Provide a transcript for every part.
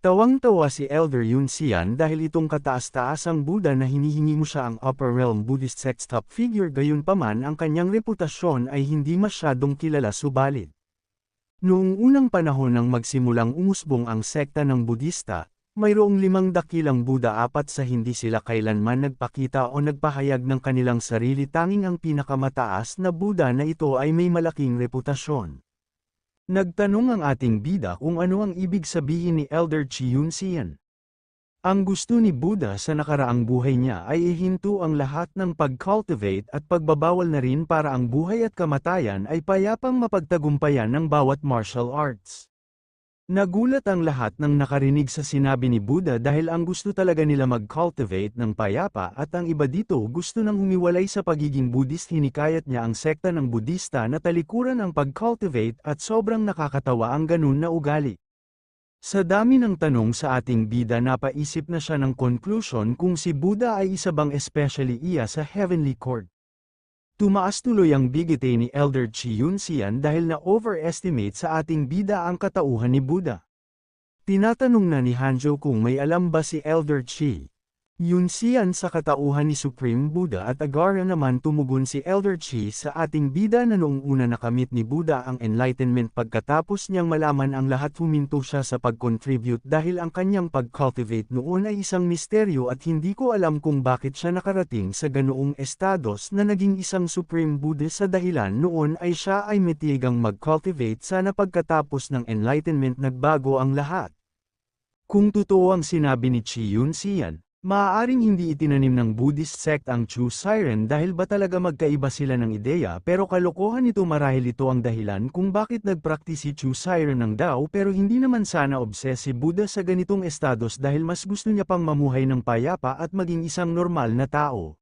Tawang-tawa si Elder Yun Xian dahil itong kataas-taasang Buddha na hinihingi mo siya ang upper realm Buddhist sex top figure gayunpaman ang kanyang reputasyon ay hindi masyadong kilala subalit. Noong unang panahon nang magsimulang umusbong ang sekta ng Budista, mayroong limang dakilang Buddha apat sa hindi sila kailanman nagpakita o nagpahayag ng kanilang sarili tanging ang pinakamataas na Buddha na ito ay may malaking reputasyon. Nagtanong ang ating bida kung ano ang ibig sabihin ni Elder Chi Yun Xian. Ang gusto ni Buddha sa nakaraang buhay niya ay ihinto ang lahat ng pag-cultivate at pagbabawal na rin para ang buhay at kamatayan ay payapang mapagtagumpayan ng bawat martial arts. Nagulat ang lahat ng nakarinig sa sinabi ni Buddha dahil ang gusto talaga nila mag-cultivate ng payapa at ang iba dito gusto nang humiwalay sa pagiging Buddhist hinikayat niya ang sekta ng Budista na talikuran ang pag-cultivate at sobrang nakakatawa ang ganun na ugali. Sa dami ng tanong sa ating bida napaisip na siya ng conclusion kung si Buddha ay isa bang especially iya sa Heavenly Court. Tumaas tuloy ang bigite ni Elder Chi Yun Xian dahil na-overestimate sa ating bida ang katauhan ni Buddha. Tinatanong na ni Hanjo kung may alam ba si Elder Chi. Yun Xian sa katauhan ni Supreme Buddha at agara naman tumugon si Elder Chi sa ating bida na noong una nakamit ni Buddha ang enlightenment pagkatapos niyang malaman ang lahat huminto siya sa pag-contribute dahil ang kanyang pag-cultivate noon ay isang misteryo at hindi ko alam kung bakit siya nakarating sa ganoong estados na naging isang Supreme Buddha sa dahilan noon ay siya ay metigang mag-cultivate sana pagkatapos ng enlightenment nagbago ang lahat. Kung totoo ang sinabi ni Chi Yun Xian, Maaaring hindi itinanim ng Buddhist sect ang True Siren dahil ba talaga magkaiba sila ng ideya pero kalokohan ito marahil ito ang dahilan kung bakit nagpraktis si True Siren ng Dao pero hindi naman sana obses si Buddha sa ganitong estados dahil mas gusto niya pang mamuhay ng payapa at maging isang normal na tao.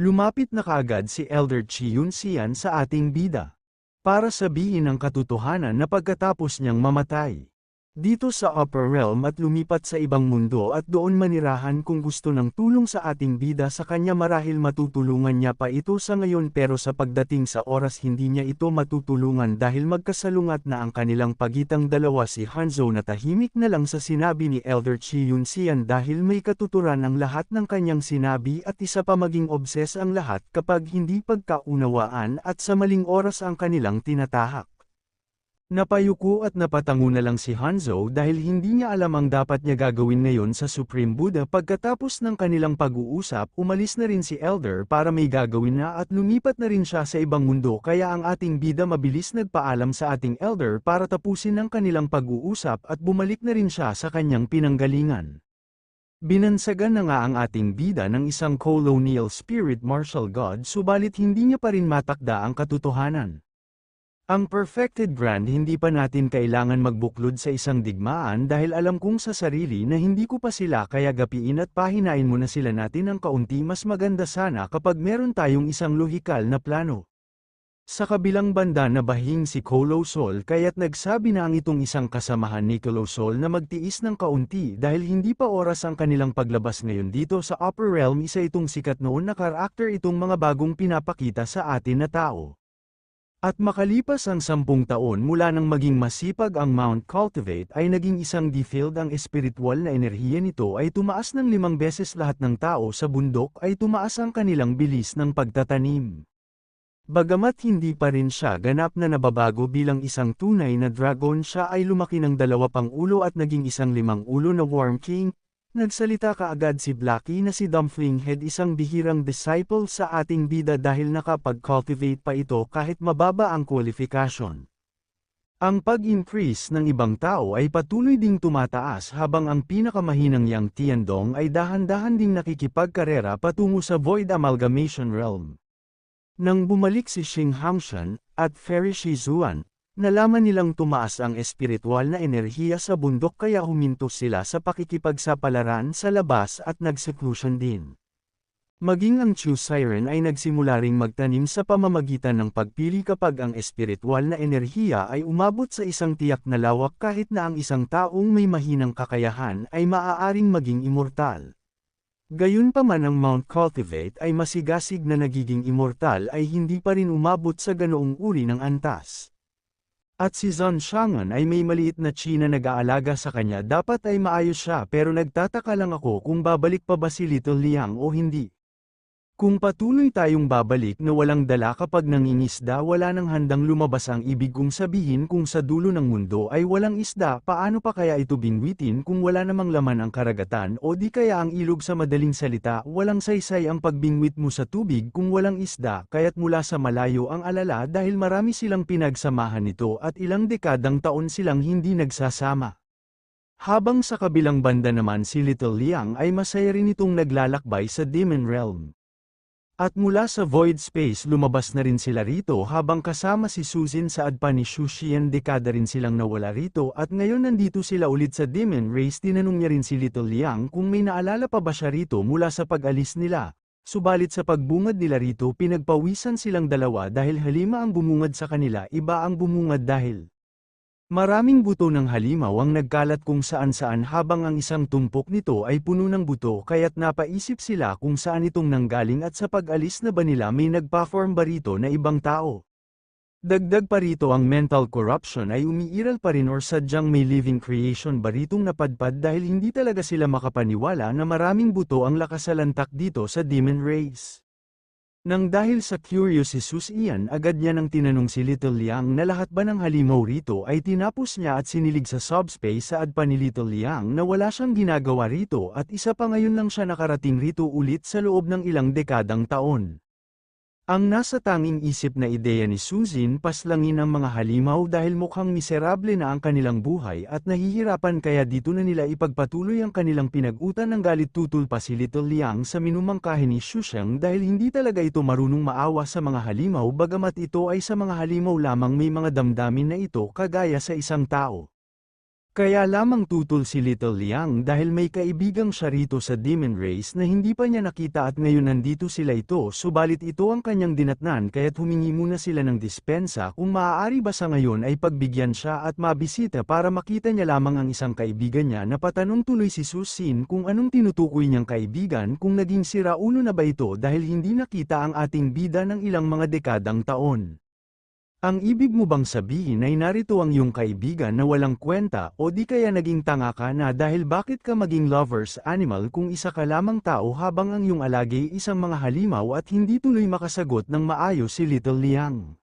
Lumapit na kaagad si Elder Chi Yun Xian sa ating bida. Para sabihin ang katotohanan na pagkatapos niyang mamatay. Dito sa upper realm at lumipat sa ibang mundo at doon manirahan kung gusto ng tulong sa ating bida sa kanya marahil matutulungan niya pa ito sa ngayon pero sa pagdating sa oras hindi niya ito matutulungan dahil magkasalungat na ang kanilang pagitang dalawa si Hanzo na tahimik na lang sa sinabi ni Elder Chi Yun Xian dahil may katuturan ang lahat ng kanyang sinabi at isa pa maging obses ang lahat kapag hindi pagkaunawaan at sa maling oras ang kanilang tinatahak. Napayuko at napatango na lang si Hanzo dahil hindi niya alam ang dapat niya gagawin ngayon sa Supreme Buddha pagkatapos ng kanilang pag-uusap umalis na rin si Elder para may gagawin na at lumipat na rin siya sa ibang mundo kaya ang ating bida mabilis nagpaalam sa ating Elder para tapusin ang kanilang pag-uusap at bumalik na rin siya sa kanyang pinanggalingan. Binansagan na nga ang ating bida ng isang colonial spirit martial god subalit hindi niya pa rin matakda ang katotohanan. Ang perfected grand hindi pa natin kailangan magbuklod sa isang digmaan dahil alam kong sa sarili na hindi ko pa sila kaya gapiin at pahinain mo na sila natin ng kaunti mas maganda sana kapag meron tayong isang lohikal na plano. Sa kabilang banda na bahing si Colo kaya't nagsabi na ang itong isang kasamahan ni Colo na magtiis ng kaunti dahil hindi pa oras ang kanilang paglabas ngayon dito sa Upper Realm isa itong sikat noon na karakter itong mga bagong pinapakita sa atin na tao. At makalipas ang sampung taon mula nang maging masipag ang Mount Cultivate ay naging isang defilled ang espiritual na enerhiya nito ay tumaas ng limang beses lahat ng tao sa bundok ay tumaas ang kanilang bilis ng pagtatanim. Bagamat hindi pa rin siya ganap na nababago bilang isang tunay na dragon siya ay lumaki ng dalawa pang ulo at naging isang limang ulo na Worm King, Nagsalita kaagad si Blackie na si Dumpling Head isang bihirang disciple sa ating bida dahil nakapag-cultivate pa ito kahit mababa ang qualification. Ang pag-increase ng ibang tao ay patuloy ding tumataas habang ang pinakamahinang Yang Tiandong ay dahan-dahan ding nakikipagkarera patungo sa Void Amalgamation Realm. Nang bumalik si Xing Hangshan at Fairy Shizuan, Nalaman nilang tumaas ang espiritual na enerhiya sa bundok kaya huminto sila sa pakikipagsapalaran sa labas at nagseclusion din. Maging ang Chu Siren ay nagsimula ring magtanim sa pamamagitan ng pagpili kapag ang espiritual na enerhiya ay umabot sa isang tiyak na lawak kahit na ang isang taong may mahinang kakayahan ay maaaring maging immortal. Gayunpaman ang Mount Cultivate ay masigasig na nagiging immortal ay hindi pa rin umabot sa ganoong uri ng antas. At si Zhang Xiangan ay may maliit na chi na nag-aalaga sa kanya dapat ay maayos siya pero nagtataka lang ako kung babalik pa ba si Little Liang o hindi. Kung patuloy tayong babalik na walang dala kapag nangingisda wala nang handang lumabas ang ibig kong sabihin kung sa dulo ng mundo ay walang isda paano pa kaya ito binwitin kung wala namang laman ang karagatan o di kaya ang ilog sa madaling salita walang saysay ang pagbingwit mo sa tubig kung walang isda kaya't mula sa malayo ang alala dahil marami silang pinagsamahan nito at ilang dekadang taon silang hindi nagsasama. Habang sa kabilang banda naman si Little Liang ay masaya rin itong naglalakbay sa Demon Realm. At mula sa void space lumabas na rin sila rito habang kasama si Susan sa adpa ni Shushian dekada rin silang nawala rito at ngayon nandito sila ulit sa Demon Race tinanong niya rin si Little Liang kung may naalala pa ba siya rito mula sa pag-alis nila. Subalit sa pagbungad nila rito pinagpawisan silang dalawa dahil halima ang bumungad sa kanila iba ang bumungad dahil Maraming buto ng halimaw ang nagkalat kung saan-saan habang ang isang tumpok nito ay puno ng buto kaya't napaisip sila kung saan itong nanggaling at sa pag-alis na ba nila may nagpa-form ba rito na ibang tao. Dagdag pa rito ang mental corruption ay umiiral pa rin or sadyang may living creation ba ritong napadpad dahil hindi talaga sila makapaniwala na maraming buto ang lakasalantak dito sa demon race. Nang dahil sa curious si Sus Ian agad niya nang tinanong si Little Liang na lahat ba ng halimaw rito ay tinapos niya at sinilig sa subspace sa adpa ni Little Liang na wala siyang ginagawa rito at isa pa ngayon lang siya nakarating rito ulit sa loob ng ilang dekadang taon. Ang nasa tanging isip na ideya ni Susan paslangin ang mga halimaw dahil mukhang miserable na ang kanilang buhay at nahihirapan kaya dito na nila ipagpatuloy ang kanilang pinag-utan ng galit tutol pa si Little Liang sa minumangkahe ni Shusheng dahil hindi talaga ito marunong maawa sa mga halimaw bagamat ito ay sa mga halimaw lamang may mga damdamin na ito kagaya sa isang tao. Kaya lamang tutol si Little Liang dahil may kaibigang siya rito sa Demon Race na hindi pa niya nakita at ngayon nandito sila ito subalit ito ang kanyang dinatnan kaya't humingi muna sila ng dispensa kung maaari ba sa ngayon ay pagbigyan siya at mabisita para makita niya lamang ang isang kaibigan niya na patanong tuloy si Susin kung anong tinutukoy niyang kaibigan kung naging siraulo na ba ito dahil hindi nakita ang ating bida ng ilang mga dekadang taon. Ang ibig mo bang sabihin ay narito ang iyong kaibigan na walang kwenta o di kaya naging tanga ka na dahil bakit ka maging lover's animal kung isa ka lamang tao habang ang iyong alagay isang mga halimaw at hindi tuloy makasagot ng maayos si Little Liang.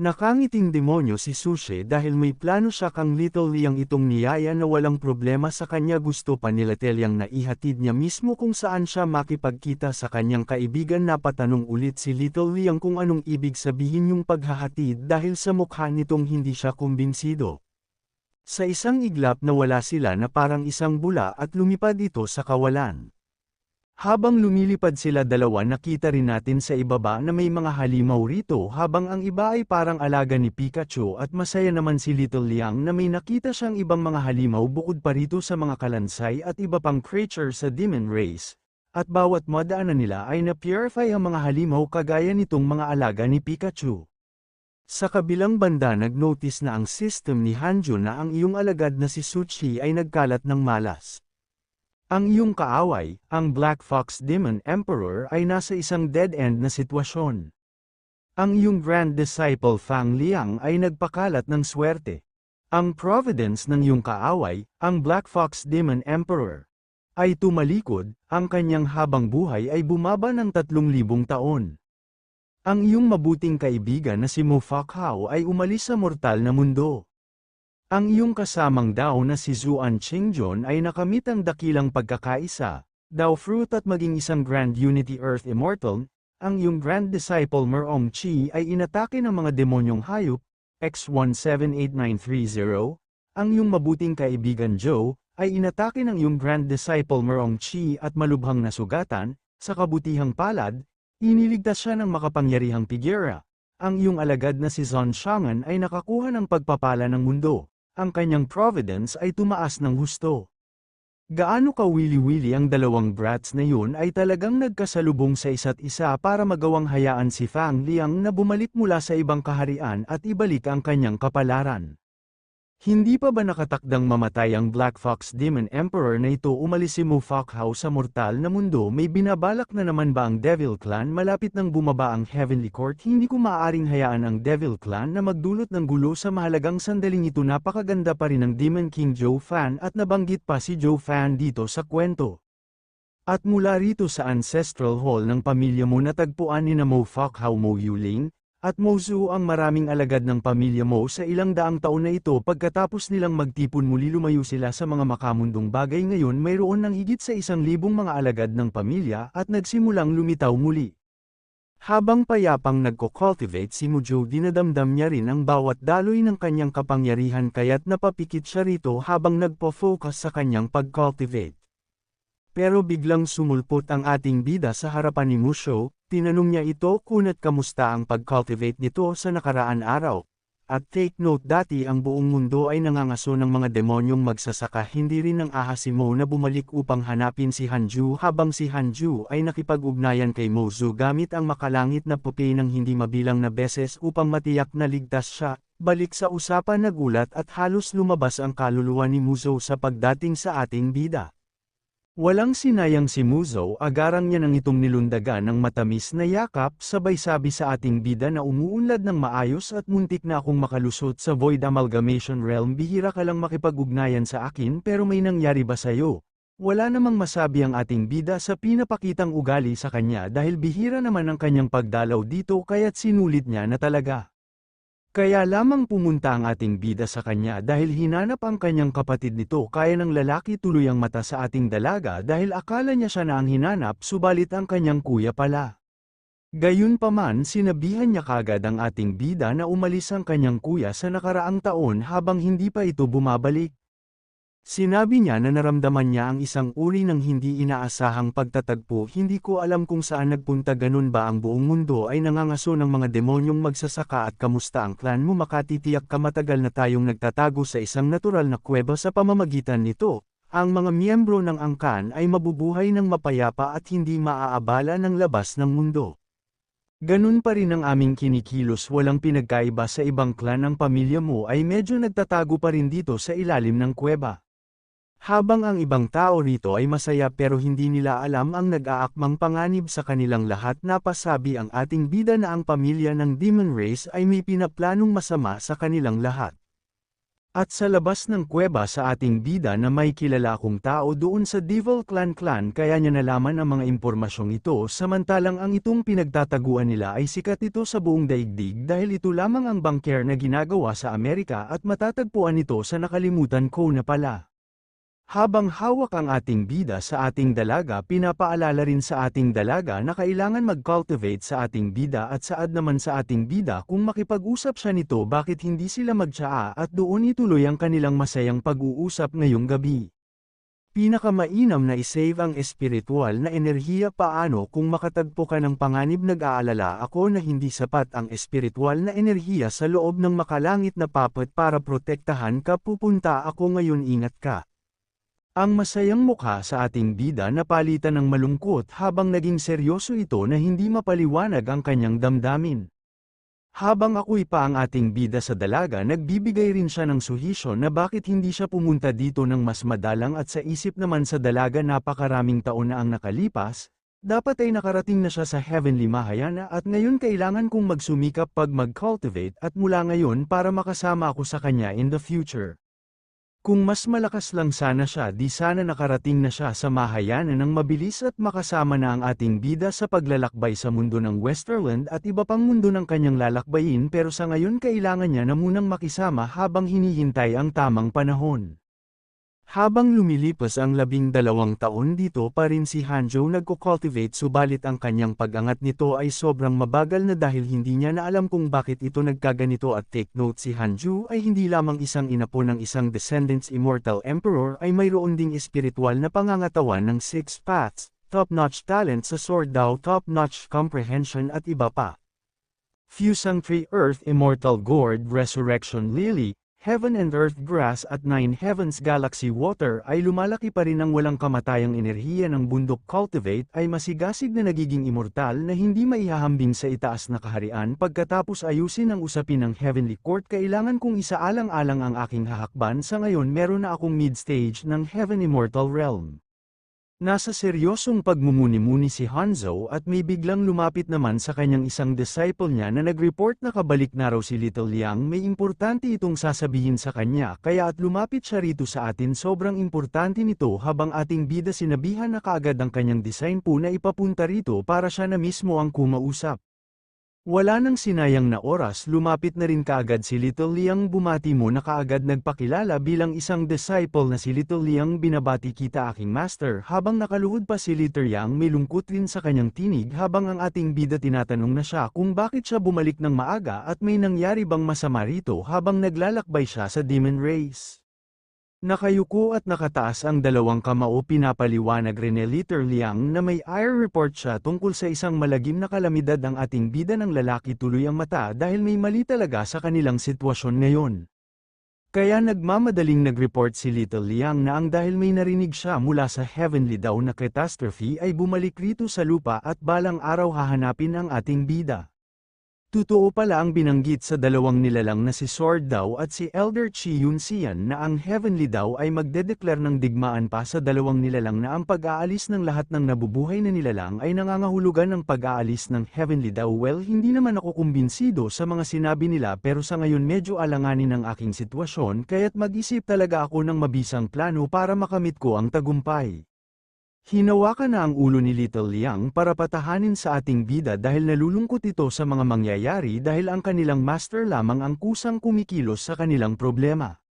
Nakangiting demonyo si Sushi dahil may plano siya kang Little Liang itong niyaya na walang problema sa kanya gusto pa nila Telyang na ihatid niya mismo kung saan siya makipagkita sa kanyang kaibigan na patanong ulit si Little Liang kung anong ibig sabihin yung paghahatid dahil sa mukha nitong hindi siya kumbinsido. Sa isang iglap na wala sila na parang isang bula at lumipad ito sa kawalan. Habang lumilipad sila dalawa nakita rin natin sa ibaba na may mga halimaw rito habang ang iba ay parang alaga ni Pikachu at masaya naman si Little Liang na may nakita siyang ibang mga halimaw bukod pa rito sa mga kalansay at iba pang creature sa Demon Race. At bawat madaanan nila ay na-purify ang mga halimaw kagaya nitong mga alaga ni Pikachu. Sa kabilang banda nag-notice na ang system ni Hanjo na ang iyong alagad na si Suchi ay nagkalat ng malas. Ang iyong kaaway, ang Black Fox Demon Emperor ay nasa isang dead-end na sitwasyon. Ang iyong Grand Disciple Fang Liang ay nagpakalat ng swerte. Ang Providence ng iyong kaaway, ang Black Fox Demon Emperor, ay tumalikod, ang kanyang habang buhay ay bumaba ng 3,000 taon. Ang iyong mabuting kaibigan na si Mo Fakhao ay umalis sa mortal na mundo. Ang iyong kasamang daw na si Zuan Qingjon ay nakamit ang dakilang pagkakaisa, daw fruit at maging isang Grand Unity Earth Immortal, ang iyong Grand Disciple Merong Chi ay inatake ng mga demonyong hayop, X178930, ang iyong mabuting kaibigan Joe, ay inatake ng iyong Grand Disciple Merong Chi at malubhang nasugatan, sa kabutihang palad, iniligtas siya ng makapangyarihang Pigera. Ang iyong alagad na si Zon Shangan ay nakakuha ng pagpapala ng mundo ang kanyang providence ay tumaas ng husto. Gaano ka wili-wili ang dalawang brats na yun ay talagang nagkasalubong sa isa't isa para magawang hayaan si Fang Liang na bumalik mula sa ibang kaharian at ibalik ang kanyang kapalaran. Hindi pa ba nakatakdang mamatay ang Black Fox Demon Emperor na ito? Umalis si Mufakhaw sa mortal na mundo. May binabalak na naman ba ang Devil Clan? Malapit nang bumaba ang Heavenly Court. Hindi ko maaaring hayaan ang Devil Clan na magdulot ng gulo sa mahalagang sandaling ito. Napakaganda pa rin ng Demon King Joe Fan at nabanggit pa si Joe Fan dito sa kwento. At mula rito sa Ancestral Hall ng pamilya mo natagpuan ni na Mo Fakhaw Mo Yuling, at Mozu ang maraming alagad ng pamilya mo sa ilang daang taon na ito pagkatapos nilang magtipon muli lumayo sila sa mga makamundong bagay ngayon mayroon ng higit sa isang libong mga alagad ng pamilya at nagsimulang lumitaw muli. Habang payapang nagko-cultivate si Mujo dinadamdam niya rin ang bawat daloy ng kanyang kapangyarihan kaya't napapikit siya rito habang nagpo-focus sa kanyang pag-cultivate. Pero biglang sumulpot ang ating bida sa harapan ni Musho, tinanong niya ito kunat kamusta ang pag-cultivate nito sa nakaraan araw. At take note dati ang buong mundo ay nangangaso ng mga demonyong magsasaka hindi rin ng ahas si Mo na bumalik upang hanapin si Hanju habang si Hanju ay nakipag-ugnayan kay Mozu gamit ang makalangit na pupi ng hindi mabilang na beses upang matiyak na ligtas siya, balik sa usapan nagulat at halos lumabas ang kaluluwa ni Muzo sa pagdating sa ating bida. Walang sinayang si Muzo agarang niya ng itong nilundagan ng matamis na yakap sabay sabi sa ating bida na umuunlad ng maayos at muntik na akong makalusot sa Void Amalgamation Realm bihira ka lang makipag-ugnayan sa akin pero may nangyari ba sa'yo? Wala namang masabi ang ating bida sa pinapakitang ugali sa kanya dahil bihira naman ang kanyang pagdalaw dito kaya't sinulit niya na talaga. Kaya lamang pumunta ang ating bida sa kanya dahil hinanap ang kanyang kapatid nito kaya ng lalaki tuloy ang mata sa ating dalaga dahil akala niya siya na ang hinanap subalit ang kanyang kuya pala. Gayunpaman sinabihan niya kagad ang ating bida na umalis ang kanyang kuya sa nakaraang taon habang hindi pa ito bumabalik. Sinabi niya na naramdaman niya ang isang uri ng hindi inaasahang pagtatagpo hindi ko alam kung saan nagpunta ganun ba ang buong mundo ay nangangaso ng mga demonyong magsasaka at kamusta ang clan mo makatitiyak ka matagal na tayong nagtatago sa isang natural na kuweba sa pamamagitan nito. Ang mga miyembro ng angkan ay mabubuhay ng mapayapa at hindi maaabala ng labas ng mundo. Ganun pa rin ang aming kinikilos walang pinagkaiba sa ibang clan ng pamilya mo ay medyo nagtatago pa rin dito sa ilalim ng kuweba. Habang ang ibang tao rito ay masaya pero hindi nila alam ang nag-aakmang panganib sa kanilang lahat napasabi ang ating bida na ang pamilya ng Demon Race ay may pinaplanong masama sa kanilang lahat. At sa labas ng kuweba sa ating bida na may kilala akong tao doon sa Devil Clan Clan kaya niya nalaman ang mga impormasyong ito samantalang ang itong pinagtataguan nila ay sikat ito sa buong daigdig dahil ito lamang ang bangker na ginagawa sa Amerika at matatagpuan ito sa nakalimutan ko na pala. Habang hawak ang ating bida sa ating dalaga pinapaalala rin sa ating dalaga na kailangan mag-cultivate sa ating bida at saad naman sa ating bida kung makipag-usap siya nito bakit hindi sila magtsaa at doon ituloy ang kanilang masayang pag-uusap ngayong gabi. Pinakamainam na isave ang espiritual na enerhiya paano kung makatagpo ka ng panganib nag-aalala ako na hindi sapat ang espiritual na enerhiya sa loob ng makalangit na papat para protektahan ka pupunta ako ngayon ingat ka. Ang masayang mukha sa ating bida napalitan ng malungkot habang naging seryoso ito na hindi mapaliwanag ang kanyang damdamin. Habang ako'y pa ang ating bida sa dalaga nagbibigay rin siya ng suhisyo na bakit hindi siya pumunta dito ng mas madalang at sa isip naman sa dalaga napakaraming taon na ang nakalipas, dapat ay nakarating na siya sa Heavenly Mahayana at ngayon kailangan kong magsumikap pag mag-cultivate at mula ngayon para makasama ako sa kanya in the future. Kung mas malakas lang sana siya di sana nakarating na siya sa mahayanan ng mabilis at makasama na ang ating bida sa paglalakbay sa mundo ng Westerland at iba pang mundo ng kanyang lalakbayin pero sa ngayon kailangan niya na munang makisama habang hinihintay ang tamang panahon. Habang lumilipas ang labing dalawang taon dito pa rin si Hanjo nagko-cultivate subalit ang kanyang pag-angat nito ay sobrang mabagal na dahil hindi niya na alam kung bakit ito nagkaganito at take note si Hanju ay hindi lamang isang inapo ng isang Descendants Immortal Emperor ay mayroon ding espiritual na pangangatawan ng Six Paths, top-notch talent sa Sword Dao top-notch comprehension at iba pa. Fusang Tree Earth Immortal Gourd Resurrection Lily, Heaven and Earth Grass at Nine Heavens Galaxy Water ay lumalaki pa rin ang walang kamatayang enerhiya ng bundok cultivate ay masigasig na nagiging immortal na hindi maihahambing sa itaas na kaharian pagkatapos ayusin ang usapin ng Heavenly Court kailangan kong isaalang-alang ang aking hahakban sa ngayon meron na akong mid-stage ng Heaven Immortal Realm. Nasa seryosong pagmumuni-muni si Hanzo at may biglang lumapit naman sa kanyang isang disciple niya na nag-report na kabalik na raw si Little Liang may importante itong sasabihin sa kanya kaya at lumapit siya rito sa atin sobrang importante nito habang ating bida sinabihan na kaagad ang kanyang design po na ipapunta rito para siya na mismo ang kumausap. Wala nang sinayang na oras lumapit na rin kaagad si Little Liang. Bumati mo na kaagad nagpakilala bilang isang disciple na si Little Liang. Binabati kita aking master. Habang nakaluhod pa si Little Liang may lungkot rin sa kanyang tinig. Habang ang ating bida tinatanong na siya kung bakit siya bumalik ng maaga at may nangyari bang masama rito habang naglalakbay siya sa Demon Race. Nakayuko at nakataas ang dalawang kamao pinapaliwanag rin ni Liter Liang na may air report siya tungkol sa isang malagim na kalamidad ang ating bida ng lalaki tuloy ang mata dahil may mali talaga sa kanilang sitwasyon ngayon. Kaya nagmamadaling nag-report si Little Liang na ang dahil may narinig siya mula sa heavenly daw na catastrophe ay bumalik rito sa lupa at balang araw hahanapin ang ating bida. Totoo pala ang binanggit sa dalawang nilalang na si Sword daw at si Elder Chi Yun Sian na ang Heavenly daw ay magdedeklar ng digmaan pa sa dalawang nilalang na ang pag-aalis ng lahat ng nabubuhay na nilalang ay nangangahulugan ng pag-aalis ng Heavenly daw well hindi naman ako kumbinsido sa mga sinabi nila pero sa ngayon medyo alanganin ang aking sitwasyon kaya't mag-isip talaga ako ng mabisang plano para makamit ko ang tagumpay. Hinawakan na ang ulo ni Little Liang para patahanin sa ating bida dahil nalulungkot ito sa mga mangyayari dahil ang kanilang master lamang ang kusang kumikilos sa kanilang problema.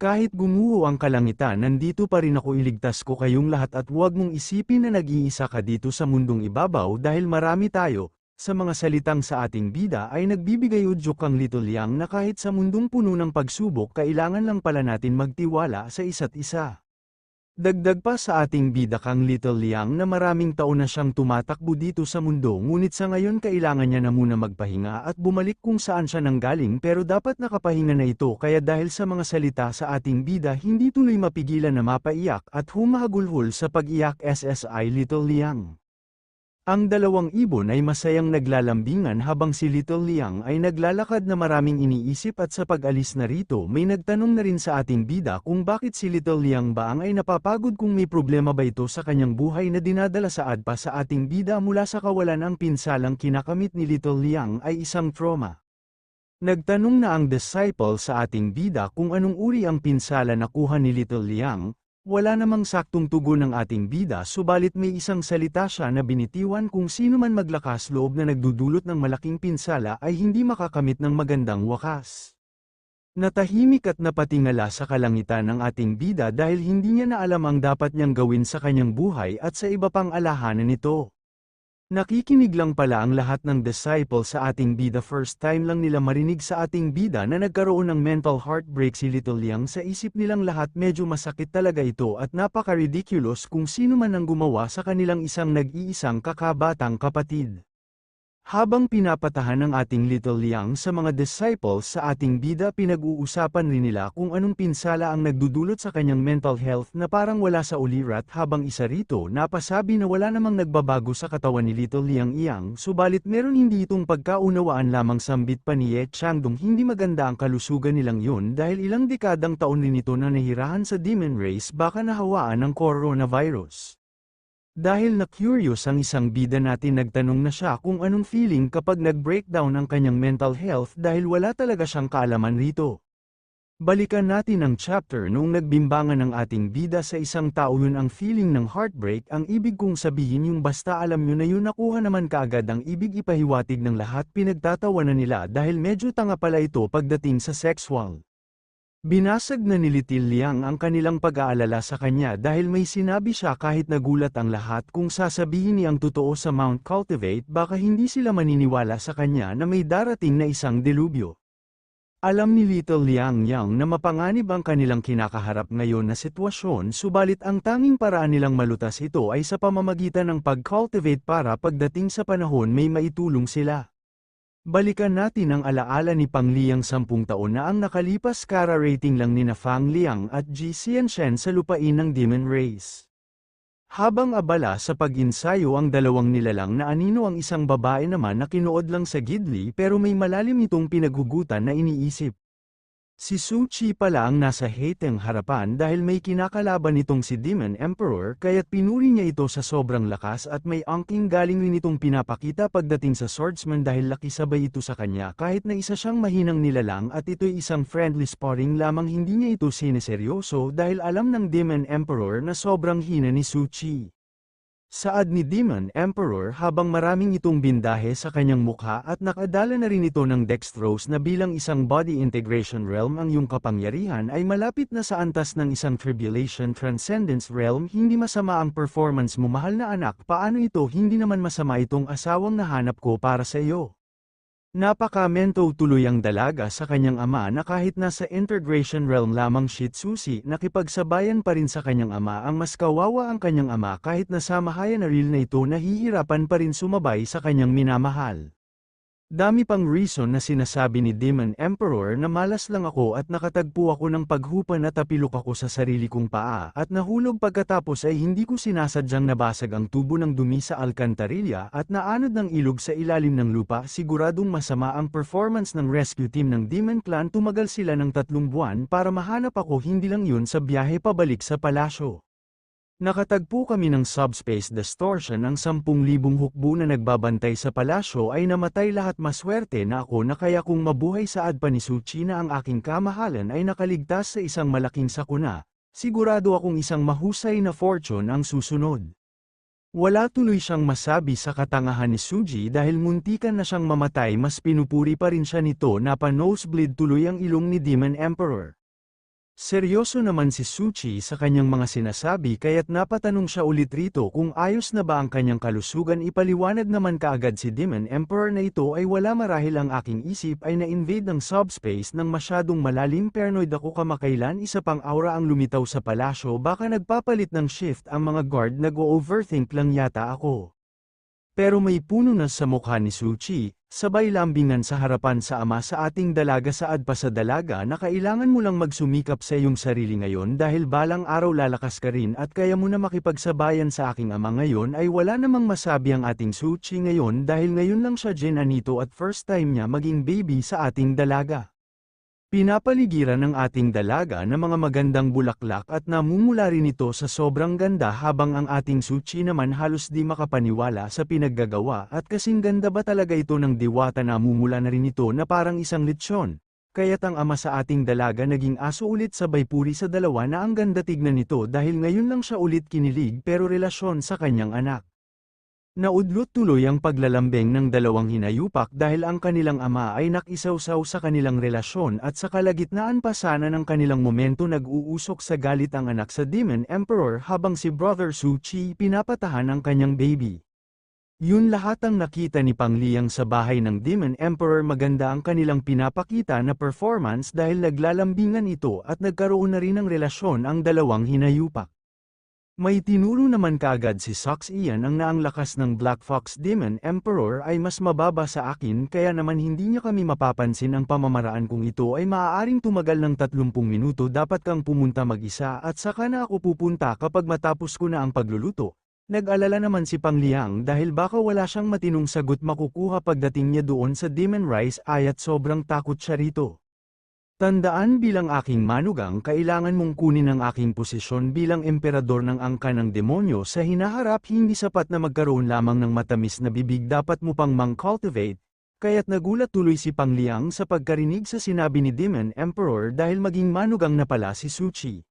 Kahit gumuho ang kalangitan nandito pa rin ako iligtas ko kayong lahat at huwag mong isipin na nag-iisa ka dito sa mundong ibabaw dahil marami tayo, sa mga salitang sa ating bida ay nagbibigay udyok ang Little Liang na kahit sa mundong puno ng pagsubok kailangan lang pala natin magtiwala sa isa't isa. Dagdag pa sa ating bida kang Little Liang na maraming taon na siyang tumatakbo dito sa mundo ngunit sa ngayon kailangan niya na muna magpahinga at bumalik kung saan siya nanggaling pero dapat nakapahinga na ito kaya dahil sa mga salita sa ating bida hindi tuloy mapigilan na mapaiyak at humahagulhol sa pag-iyak SSI Little Liang. Ang dalawang ibon ay masayang naglalambingan habang si Little Liang ay naglalakad na maraming iniisip at sa pag-alis na rito may nagtanong na rin sa ating bida kung bakit si Little Liang Baang ay napapagod kung may problema ba ito sa kanyang buhay na dinadala saad pa sa ating bida mula sa kawalan ang pinsalang kinakamit ni Little Liang ay isang trauma. Nagtanong na ang disciple sa ating bida kung anong uri ang pinsala na kuha ni Little Liang, wala namang saktong tugon ng ating bida subalit may isang salita siya na binitiwan kung sino man maglakas loob na nagdudulot ng malaking pinsala ay hindi makakamit ng magandang wakas. Natahimik at napatingala sa kalangitan ng ating bida dahil hindi niya na alam ang dapat niyang gawin sa kanyang buhay at sa iba pang alahanan nito. Nakikinig lang pala ang lahat ng disciple sa ating bida first time lang nila marinig sa ating bida na nagkaroon ng mental heartbreak si Little Liang sa isip nilang lahat medyo masakit talaga ito at napaka-ridiculous kung sino man ang gumawa sa kanilang isang nag-iisang kakabatang kapatid. Habang pinapatahan ng ating Little Liang sa mga disciples sa ating bida pinag-uusapan rin nila kung anong pinsala ang nagdudulot sa kanyang mental health na parang wala sa ulirat habang isa rito napasabi na wala namang nagbabago sa katawan ni Little Liang Iyang subalit meron hindi itong pagkaunawaan lamang sambit pa ni Ye Changdong hindi maganda ang kalusugan nilang yun dahil ilang dekadang taon rin ito na nahirahan sa demon race baka nahawaan ng coronavirus. Dahil na-curious ang isang bida natin nagtanong na siya kung anong feeling kapag nag-breakdown ang kanyang mental health dahil wala talaga siyang kaalaman rito. Balikan natin ang chapter noong nagbimbangan ng ating bida sa isang tao yun ang feeling ng heartbreak ang ibig kong sabihin yung basta alam nyo na yun nakuha naman kaagad ang ibig ipahiwatig ng lahat pinagtatawanan nila dahil medyo tanga pala ito pagdating sa sexual. Binasag na ni Little Liang ang kanilang pag-aalala sa kanya dahil may sinabi siya kahit nagulat ang lahat kung sasabihin niyang totoo sa Mount Cultivate baka hindi sila maniniwala sa kanya na may darating na isang delubyo. Alam ni Little Liang Yang na mapanganib ang kanilang kinakaharap ngayon na sitwasyon subalit ang tanging paraan nilang malutas ito ay sa pamamagitan ng pag-cultivate para pagdating sa panahon may maitulong sila. Balikan natin ang alaala ni Pang Liang sampung taon na ang nakalipas kara rating lang ni na Fang Liang at Ji Xianshen sa lupain ng Demon Race. Habang abala sa pag-insayo ang dalawang nilalang na anino ang isang babae naman na kinuod lang sa gidli pero may malalim itong pinaghugutan na iniisip. Si Su Chi pala ang nasa hateng harapan dahil may kinakalaban nitong si Demon Emperor kaya't pinuri niya ito sa sobrang lakas at may angking galing rin itong pinapakita pagdating sa swordsman dahil laki sabay ito sa kanya kahit na isa siyang mahinang nilalang at ito'y isang friendly sparring lamang hindi niya ito sineseryoso dahil alam ng Demon Emperor na sobrang hina ni Su Chi. Saad ni Demon Emperor habang maraming itong bindahe sa kanyang mukha at nakadala na rin ito ng dextrose na bilang isang body integration realm ang iyong kapangyarihan ay malapit na sa antas ng isang tribulation transcendence realm. Hindi masama ang performance mo mahal na anak. Paano ito? Hindi naman masama itong asawang nahanap ko para sa iyo. Napaka-mento tuloy ang dalaga sa kanyang ama na kahit nasa integration realm lamang Shih Tzusi nakipagsabayan pa rin sa kanyang ama ang mas kawawa ang kanyang ama kahit na sa mahayan na real na ito nahihirapan pa rin sumabay sa kanyang minamahal. Dami pang reason na sinasabi ni Demon Emperor na malas lang ako at nakatagpo ako ng paghupa na tapilok ako sa sarili kong paa at nahulog pagkatapos ay hindi ko sinasadyang nabasag ang tubo ng dumi sa alkantarilla at naanod ng ilog sa ilalim ng lupa. Siguradong masama ang performance ng rescue team ng Demon Clan. Tumagal sila ng tatlong buwan para mahanap ako. Hindi lang yun sa biyahe pabalik sa palasyo. Nakatagpo kami ng subspace distortion ang 10,000 hukbo na nagbabantay sa palasyo ay namatay lahat maswerte na ako na kaya kung mabuhay sa adpa ni Suchi na ang aking kamahalan ay nakaligtas sa isang malaking sakuna, sigurado akong isang mahusay na fortune ang susunod. Wala tuloy siyang masabi sa katangahan ni Suji dahil muntikan na siyang mamatay mas pinupuri pa rin siya nito na pa-nosebleed tuloy ang ilong ni Demon Emperor. Seryoso naman si Suchi sa kanyang mga sinasabi kaya't napatanong siya ulit rito kung ayos na ba ang kanyang kalusugan ipaliwanag naman kaagad si Demon Emperor na ito ay wala marahil ang aking isip ay na-invade ng subspace ng masyadong malalim paranoid ako kamakailan isa pang aura ang lumitaw sa palasyo baka nagpapalit ng shift ang mga guard nag-overthink lang yata ako. Pero may puno na sa mukha ni Suchi, sabay lambingan sa harapan sa ama sa ating dalaga saad pa sa dalaga na kailangan mo lang magsumikap sa iyong sarili ngayon dahil balang araw lalakas ka rin at kaya mo na makipagsabayan sa aking ama ngayon ay wala namang masabi ang ating Suchi ngayon dahil ngayon lang siya Jen Anito at first time niya maging baby sa ating dalaga. Pinapaligiran ng ating dalaga ng mga magandang bulaklak at namumula rin ito sa sobrang ganda habang ang ating suchi naman halos di makapaniwala sa pinaggagawa at kasing ganda ba talaga ito ng diwata namumula na rin ito na parang isang litsyon. Kaya't ang ama sa ating dalaga naging aso ulit sabay puri sa dalawa na ang ganda tignan nito dahil ngayon lang siya ulit kinilig pero relasyon sa kanyang anak. Naudlot tuloy ang paglalambing ng dalawang hinayupak dahil ang kanilang ama ay nakisawsaw sa kanilang relasyon at sa kalagitnaan pa sana ng kanilang momento nag-uusok sa galit ang anak sa Demon Emperor habang si Brother Su Chi pinapatahan ang kanyang baby. Yun lahat ang nakita ni Pangliang sa bahay ng Demon Emperor maganda ang kanilang pinapakita na performance dahil naglalambingan ito at nagkaroon na rin ng relasyon ang dalawang hinayupak. May tinuro naman kaagad si Sox Ian ang naang lakas ng Black Fox Demon Emperor ay mas mababa sa akin kaya naman hindi niya kami mapapansin ang pamamaraan kung ito ay maaaring tumagal ng 30 minuto dapat kang pumunta mag-isa at saka na ako pupunta kapag matapos ko na ang pagluluto. Nag-alala naman si Pangliang dahil baka wala siyang matinong sagot makukuha pagdating niya doon sa Demon Rice ayat sobrang takot siya rito. Tandaan bilang aking manugang kailangan mong kunin ang aking posisyon bilang emperador ng angka ng demonyo sa hinaharap hindi sapat na magkaroon lamang ng matamis na bibig dapat mo pang mang-cultivate, kaya't nagulat tuloy si Pangliang sa pagkarinig sa sinabi ni Demon Emperor dahil maging manugang na pala si Suchi.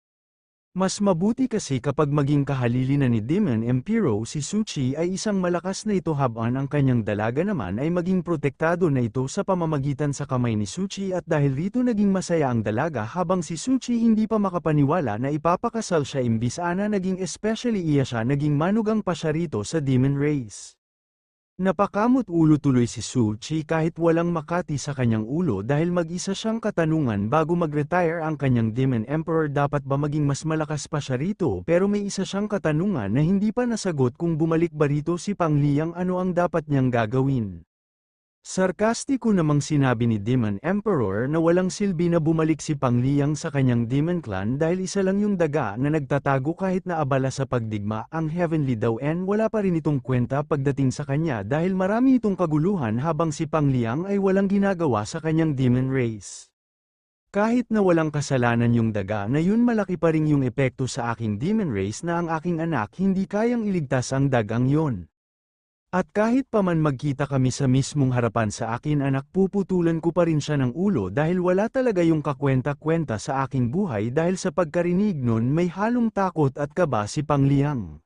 Mas mabuti kasi kapag maging kahalili na ni Demon Empiro si Suchi ay isang malakas na ito habang ang kanyang dalaga naman ay maging protektado na ito sa pamamagitan sa kamay ni Suchi at dahil rito naging masaya ang dalaga habang si Suchi hindi pa makapaniwala na ipapakasal siya imbis ana naging especially iya siya naging manugang pa siya rito sa Demon Race. Napakamot ulo tuloy si Su Chi kahit walang makati sa kanyang ulo dahil mag-isa siyang katanungan bago mag-retire ang kanyang Demon Emperor dapat ba maging mas malakas pa siya rito pero may isa siyang katanungan na hindi pa nasagot kung bumalik ba rito si Pangliang ano ang dapat niyang gagawin. Sarkastiko namang sinabi ni Demon Emperor na walang silbi na bumalik si Pangliang sa kanyang Demon Clan dahil isa lang yung daga na nagtatago kahit na abala sa pagdigma ang Heavenly daw and wala pa rin itong kwenta pagdating sa kanya dahil marami itong kaguluhan habang si Pangliang ay walang ginagawa sa kanyang Demon Race. Kahit na walang kasalanan yung daga na yun malaki pa rin yung epekto sa aking Demon Race na ang aking anak hindi kayang iligtas ang dagang yon. At kahit pa man magkita kami sa mismong harapan sa akin anak puputulan ko pa rin siya ng ulo dahil wala talaga yung kakwenta-kwenta sa aking buhay dahil sa pagkarinig nun may halong takot at kaba si Pangliang.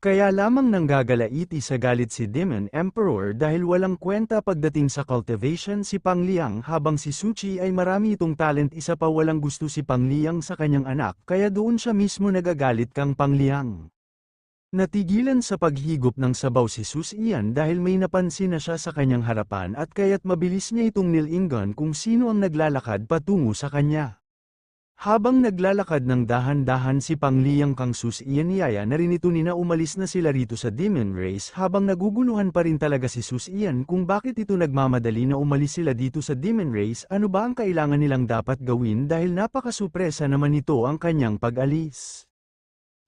Kaya lamang nanggagalaiti sa galit si Demon Emperor dahil walang kwenta pagdating sa cultivation si Pangliang habang si Suchi ay marami itong talent isa pa walang gusto si Pangliang sa kanyang anak kaya doon siya mismo nagagalit kang Pangliang. Natigilan sa paghigop ng sabaw si Sus Ian dahil may napansin na siya sa kanyang harapan at kaya't mabilis niya itong nilingan kung sino ang naglalakad patungo sa kanya. Habang naglalakad ng dahan-dahan si Pangliyang kang Sus Ian niyaya na rin ito nina umalis na sila rito sa Demon Race habang naguguluhan pa rin talaga si Sus Ian kung bakit ito nagmamadali na umalis sila dito sa Demon Race ano ba ang kailangan nilang dapat gawin dahil napakasupresa naman ito ang kanyang pag-alis.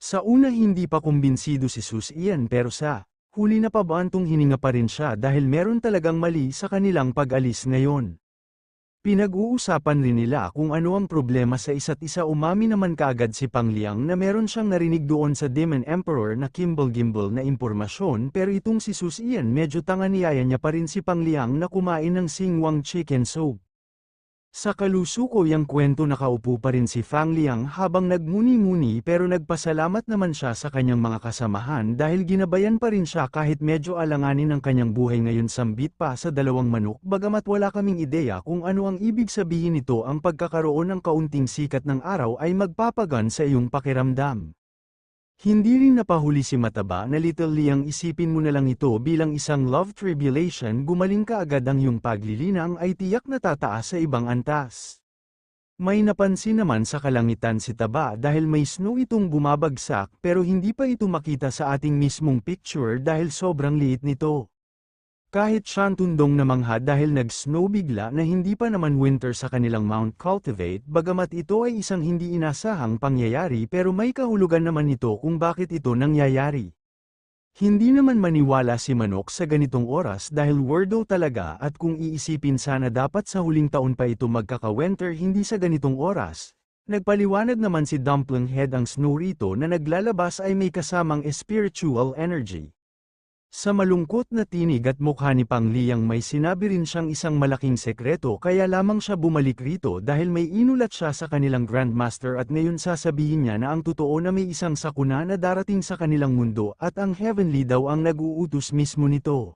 Sa una hindi pa kumbinsido si Sus Ian pero sa huli na pabantong hininga pa rin siya dahil meron talagang mali sa kanilang pag-alis ngayon. Pinag-uusapan rin nila kung ano ang problema sa isa't isa umami naman kaagad si Pangliang na meron siyang narinig doon sa Demon Emperor na kimbal-gimbal na impormasyon pero itong si Sus Ian medyo tanga niyaya niya pa rin si Pangliang na kumain ng singwang chicken soup. Sa kalusuko yang kwento nakaupo pa rin si Fang Liang habang nagmuni-muni pero nagpasalamat naman siya sa kanyang mga kasamahan dahil ginabayan pa rin siya kahit medyo alanganin ang kanyang buhay ngayon sambit pa sa dalawang manok bagamat wala kaming ideya kung ano ang ibig sabihin nito ang pagkakaroon ng kaunting sikat ng araw ay magpapagan sa iyong pakiramdam. Hindi rin napahuli si Mataba na little liyang isipin mo na lang ito bilang isang love tribulation gumaling ka agad ang iyong paglilinang ay tiyak na tataas sa ibang antas. May napansin naman sa kalangitan si Taba dahil may snow itong bumabagsak pero hindi pa ito makita sa ating mismong picture dahil sobrang liit nito. Kahit siyang tundong namangha dahil nag-snow bigla na hindi pa naman winter sa kanilang Mount Cultivate bagamat ito ay isang hindi inasahang pangyayari pero may kahulugan naman ito kung bakit ito nangyayari. Hindi naman maniwala si Manok sa ganitong oras dahil wordo talaga at kung iisipin sana dapat sa huling taon pa ito magkaka-winter hindi sa ganitong oras. Nagpaliwanag naman si Dumpling Head ang snow rito na naglalabas ay may kasamang spiritual energy. Sa malungkot na tinig at mukha ni Pangliyang may sinabi rin siyang isang malaking sekreto kaya lamang siya bumalik rito dahil may inulat siya sa kanilang Grandmaster at ngayon sasabihin niya na ang totoo na may isang sakuna na darating sa kanilang mundo at ang Heavenly daw ang nag-uutos mismo nito.